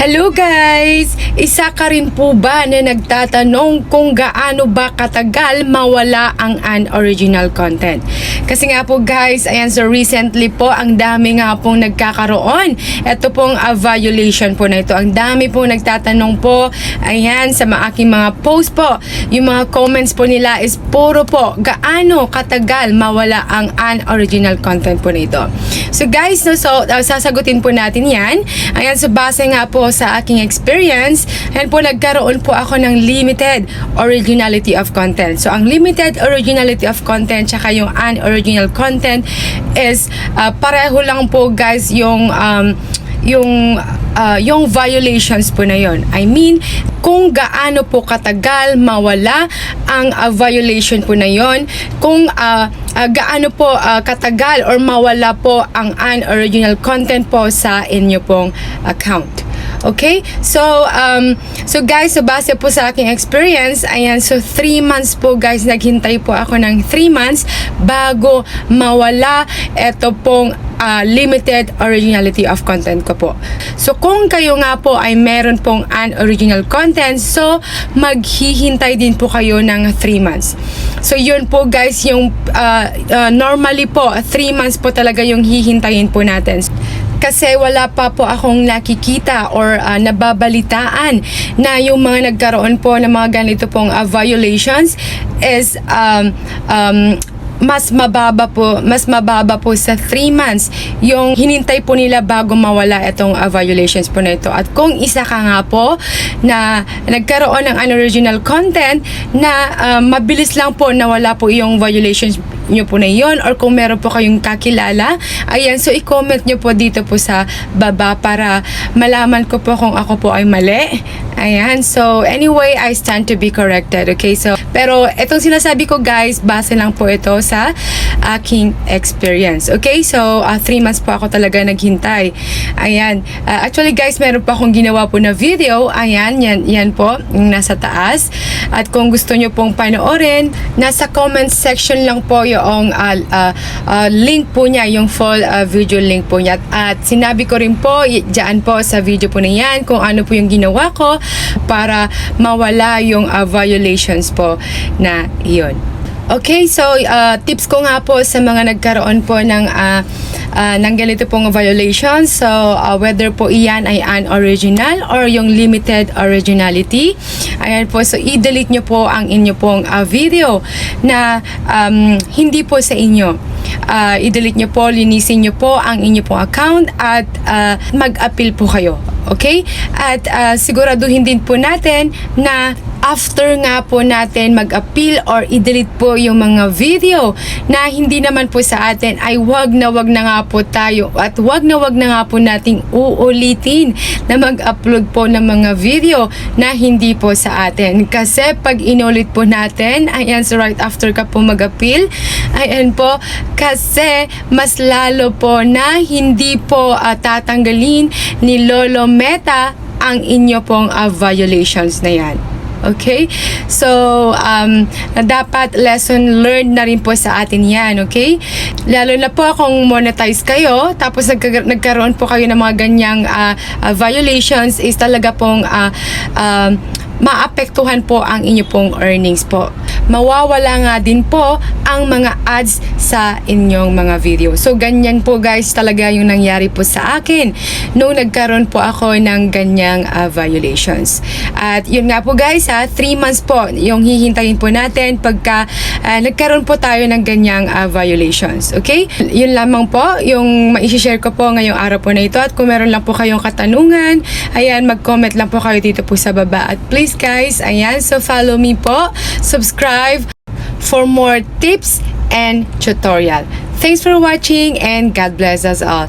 Hello guys! Isa ka rin po ba na nagtatanong kung gaano ba katagal mawala ang unoriginal content? Kasi nga po guys, ayan so recently po ang dami nga pong nagkakaroon. Ito pong a violation po na ito. Ang dami pong nagtatanong po, ayan sa mga aking mga post po. Yung mga comments po nila is puro po gaano katagal mawala ang unoriginal content po na ito. So guys, no, so uh, sasagutin po natin yan. Ayan, so base nga po sa aking experience, ayan po nagkaroon po ako ng limited originality of content. So ang limited originality of content tsaka yung unoriginal content is uh, pareho lang po guys yung um, yung uh, yung violations po na yon. I mean, kung gaano po katagal mawala ang uh, violation po na yon, kung uh, uh, gaano po uh, katagal or mawala po ang unoriginal content po sa inyo pong account. Okay? So, um, so guys, so base po sa aking experience, ayan, so 3 months po guys, naghintay po ako ng 3 months bago mawala ito pong uh, limited originality of content ko po. So, kung kayo nga po ay meron pong unoriginal content, so maghihintay din po kayo ng 3 months. So, yun po guys, yung uh, uh, normally po, 3 months po talaga yung hihintayin po natin kasi wala pa po akong nakikita or uh, nababalitaan na yung mga nagkaroon po ng mga ganito pong uh, violations is um, um, mas mababa po, mas mababa po sa 3 months yung hinintay po nila bago mawala itong uh, violations po na ito. At kung isa ka nga po na nagkaroon ng unoriginal content na uh, mabilis lang po nawala po yung violations nyo po na yon or kung meron po kayong kakilala, ayan, so i-comment nyo po dito po sa baba para malaman ko po kung ako po ay mali. Ayan, so anyway, I stand to be corrected, okay? So, pero itong sinasabi ko guys, base lang po ito sa aking experience, okay? So, 3 uh, months po ako talaga naghintay. Ayan, uh, actually guys, meron pa akong ginawa po na video, ayan, yan, yan po, nasa taas. At kung gusto nyo pong panoorin, nasa comment section lang po yung uh, uh, uh, link po niya, yung full uh, video link po niya. At sinabi ko rin po, dyan po sa video po na yan, kung ano po yung ginawa ko para mawala yung uh, violations po na iyon. Okay, so uh, tips ko nga po sa mga nagkaroon po ng uh, uh, ng ganito pong violations. So, uh, whether po iyan ay unoriginal or yung limited originality. Ayan po, so i-delete nyo po ang inyo pong uh, video na um, hindi po sa inyo. Uh, i-delete nyo po, linisin nyo po ang inyo pong account at uh, mag-appeal po kayo. Okay? At uh, siguraduhin din po natin na after nga po natin mag-appeal or i-delete po yung mga video na hindi naman po sa atin ay wag na wag na nga po tayo at wag na wag na nga po nating uulitin na mag-upload po ng mga video na hindi po sa atin. Kasi pag inulit po natin, ayan so right after ka po mag-appeal, ayan po, kasi mas lalo po na hindi po uh, tatanggalin ni Lolo Meta ang inyo pong uh, violations na yan. Okay? So, um, dapat lesson learned na rin po sa atin yan, okay? Lalo na po kung monetize kayo, tapos nagka- nagkaroon po kayo ng mga ganyang uh, uh, violations, is talaga pong uh, um, maapektuhan po ang inyo pong earnings po. Mawawala nga din po ang mga ads sa inyong mga video. So, ganyan po guys talaga yung nangyari po sa akin nung nagkaroon po ako ng ganyang uh, violations. At yun nga po guys ha, 3 months po yung hihintayin po natin pagka uh, nagkaroon po tayo ng ganyang uh, violations. Okay? Yun lamang po yung ma-share ko po ngayong araw po na ito at kung meron lang po kayong katanungan, ayan, mag-comment lang po kayo dito po sa baba. At please guys, ayan, so follow me po, subscribe for more tips and tutorial. Thanks for watching and God bless us all.